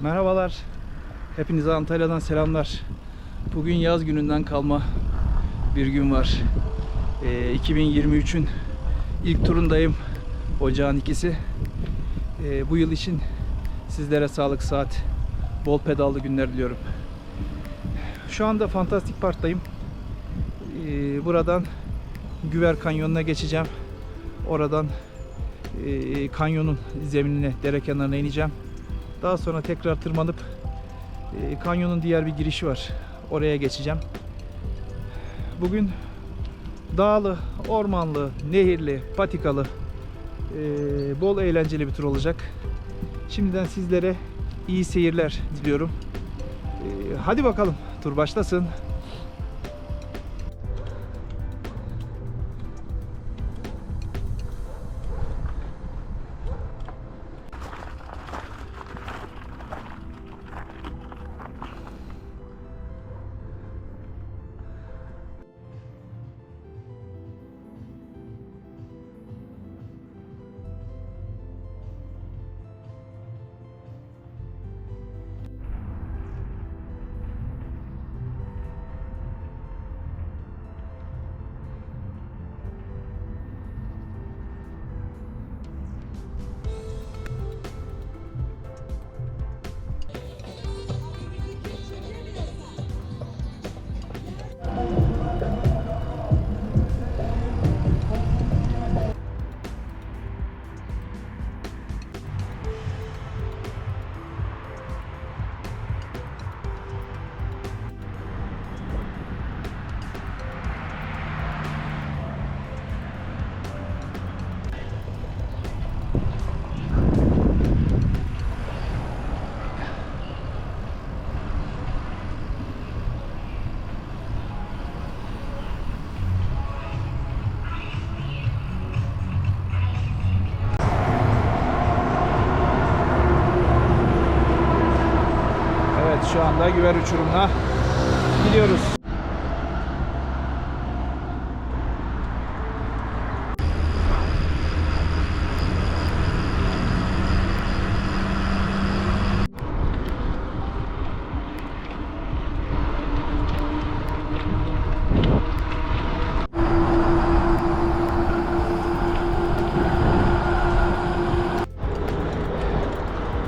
Merhabalar. Hepinize Antalya'dan selamlar. Bugün yaz gününden kalma bir gün var. Ee, 2023'ün ilk turundayım. Ocağın ikisi. Ee, bu yıl için sizlere sağlık, saat, bol pedallı günler diliyorum. Şu anda Fantastik Park'tayım. Ee, buradan Güver Kanyonu'na geçeceğim. Oradan e, kanyonun zeminine, dere kenarına ineceğim. Daha sonra tekrar tırmanıp e, kanyonun diğer bir girişi var. Oraya geçeceğim. Bugün dağlı, ormanlı, nehirli, patikalı, e, bol eğlenceli bir tur olacak. Şimdiden sizlere iyi seyirler diliyorum. E, hadi bakalım tur başlasın. Anda Güver Uçurumu'na gidiyoruz.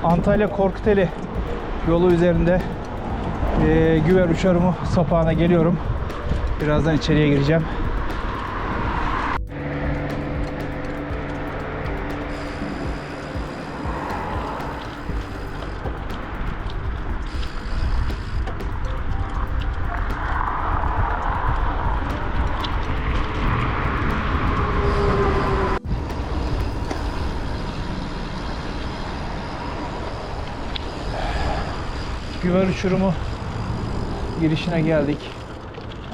Antalya Korkuteli yolu üzerinde eee Güver Uçarımı sapağına geliyorum. Birazdan içeriye gireceğim. Güver uçurumu girişine geldik.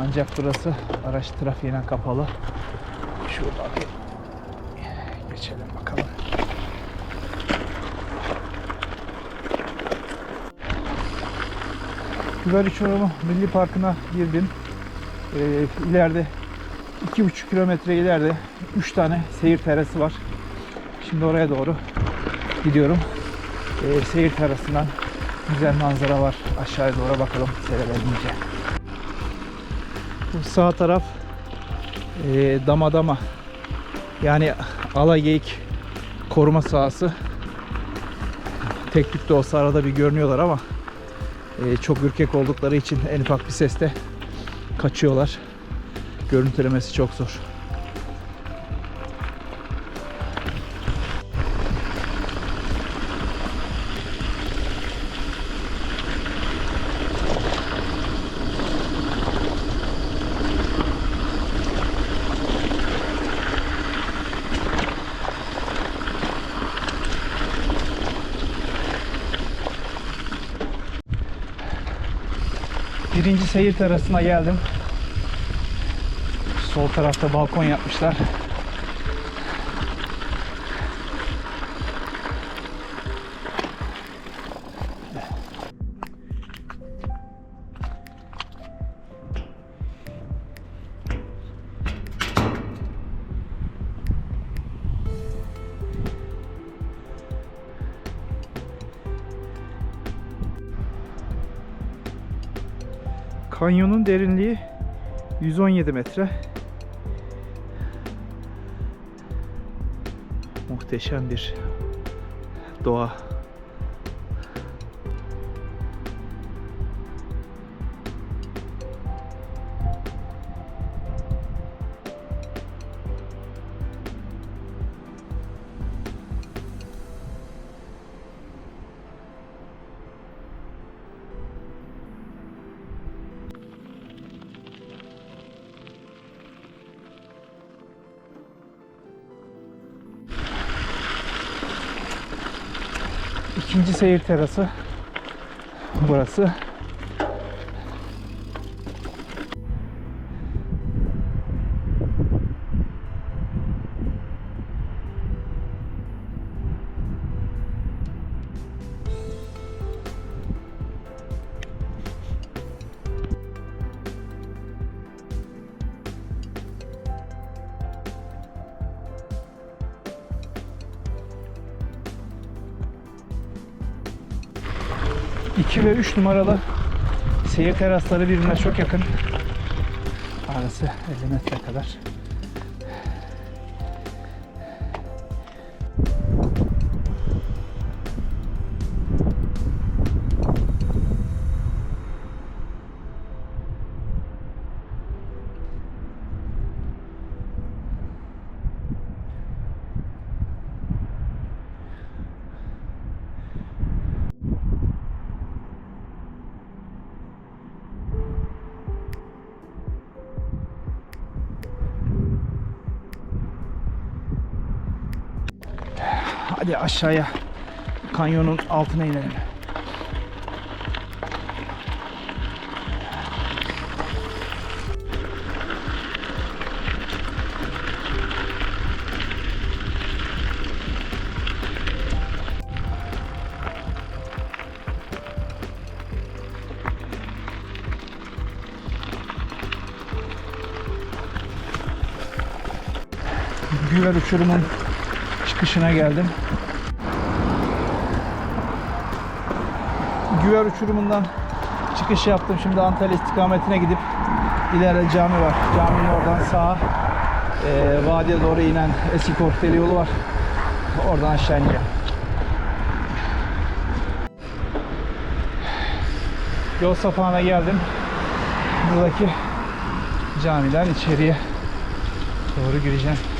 Ancak burası araç trafiğine kapalı. Şuradan bir geçelim bakalım. Güver uçurumu Milli Parkı'na girdim. Ee, ileride 2,5 kilometre ileride 3 tane seyir terası var. Şimdi oraya doğru gidiyorum. Ee, seyir terasından güzel manzara var. Aşağıya doğru bakalım seyredelince. Bu sağ taraf e, dama dama yani alageyik koruma sahası. Tek de olsa arada bir görünüyorlar ama e, çok ürkek oldukları için en ufak bir seste kaçıyorlar. Görüntülemesi çok zor. Birinci seyir terasına geldim. Sol tarafta balkon yapmışlar. Kanyonun derinliği 117 metre. Muhteşem bir doğa. İkinci seyir terası burası. İki ve üç numaralı seyir terasları birbirine çok yakın. Arası 50 metre kadar. Hadi aşağıya kanyonun altına inelim. Güver uçurumun çıkışına geldim. Güver uçurumundan çıkış yaptım. Şimdi Antalya istikametine gidip ileride cami var. Caminin oradan sağa e, vadiye doğru inen eski Korkuteli yolu var. Oradan aşağı ineceğim. Yol sapağına geldim. Buradaki camiden içeriye doğru gireceğim.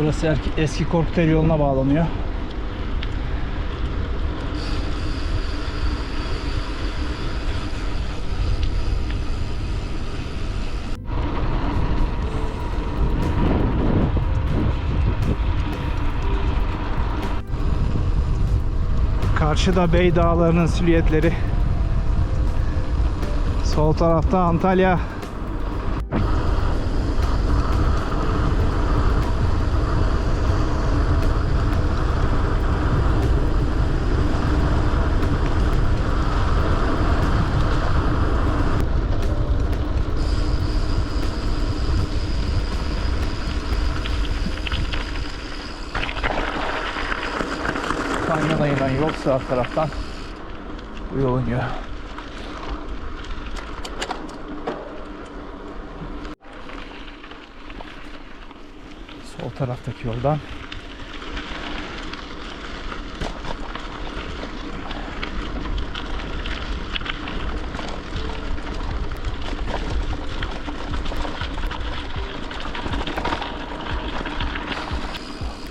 Burası eski Korkuteli yoluna bağlanıyor. Karşıda Bey Dağları'nın silüetleri. Sol tarafta Antalya. İnen yol sağ taraftan bu yol iniyor. Sol taraftaki yoldan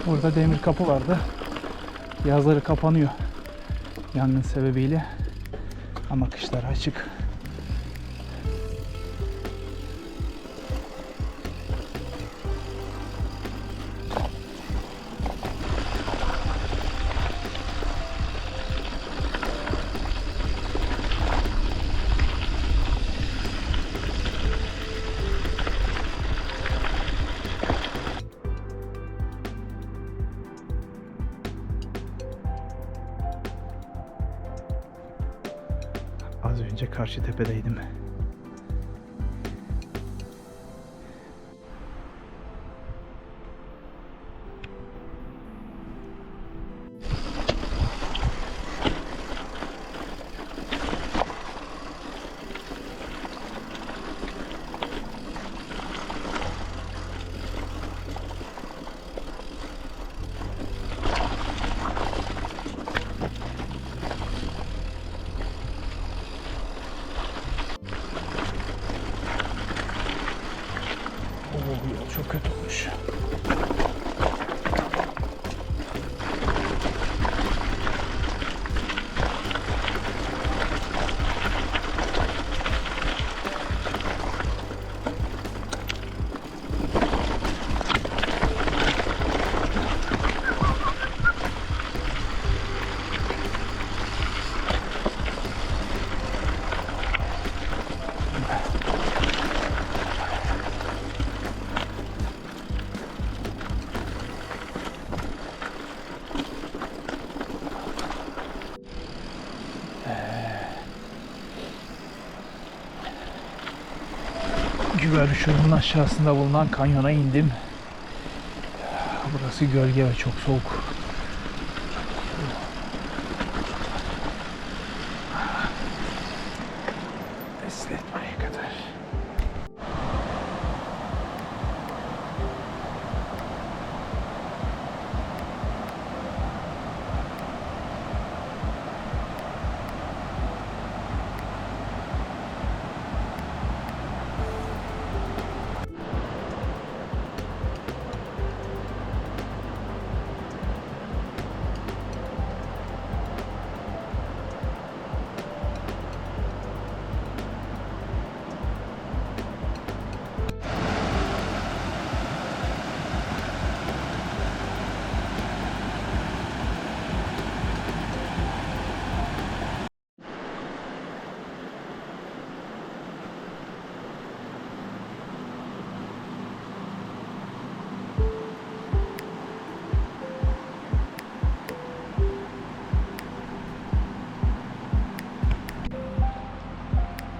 Burada demir kapı vardı. Yazları kapanıyor. Yangın sebebiyle. Ama kışları açık. Karşı tepedeydim. Güver uçurumunun aşağısında bulunan kanyona indim. Burası gölge ve çok soğuk.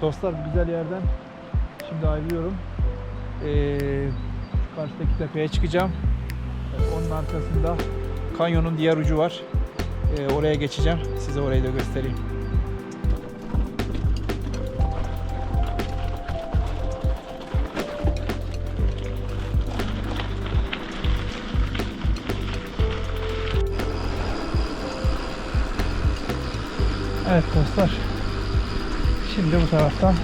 Dostlar güzel yerden şimdi ayrılıyorum. Ee, karşıdaki tepeye çıkacağım. Onun arkasında kanyonun diğer ucu var. Ee, oraya geçeceğim. Size orayı da göstereyim. Evet dostlar. Şimdi bu taraftan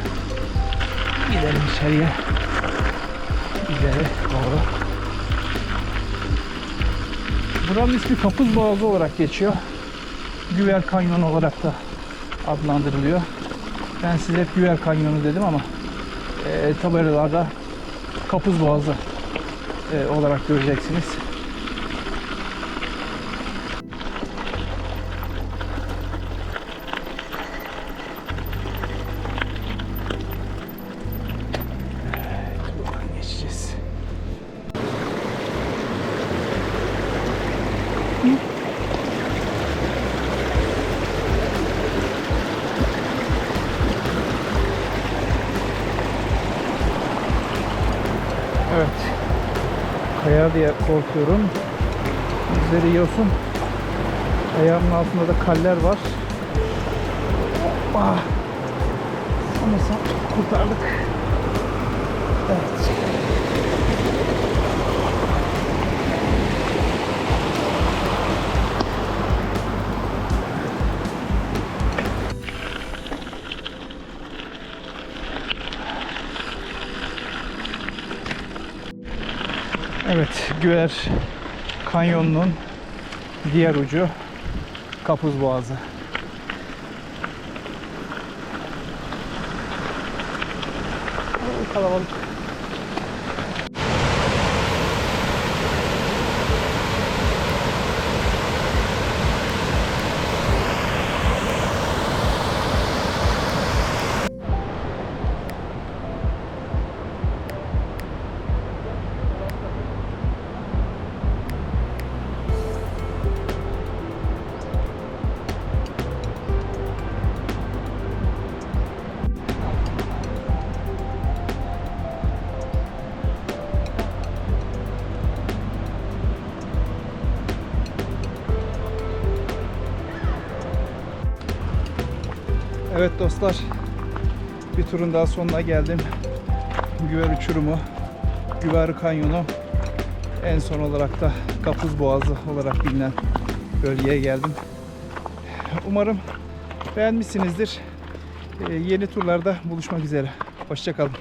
gidelim içeriye. İleri doğru. Buranın ismi Kapuz Boğazı olarak geçiyor. Güver Kanyonu olarak da adlandırılıyor. Ben size hep Güver Kanyonu dedim ama e, tabelalarda Kapuz Boğazı e, olarak göreceksiniz. Kaya diye korkuyorum. Üzeri yosun. Ayağımın altında da kaller var. Hoppa. Sanırsam kurtardık. Evet. Evet, Güver Kanyonu'nun diğer ucu Kapuz Boğazı. Kalabalık. Evet dostlar, bir turun daha sonuna geldim. Güver Uçurumu, Güver Kanyonu, en son olarak da Kapuz Boğazı olarak bilinen bölgeye geldim. Umarım beğenmişsinizdir. Ee, Yeni turlarda buluşmak üzere. Hoşçakalın.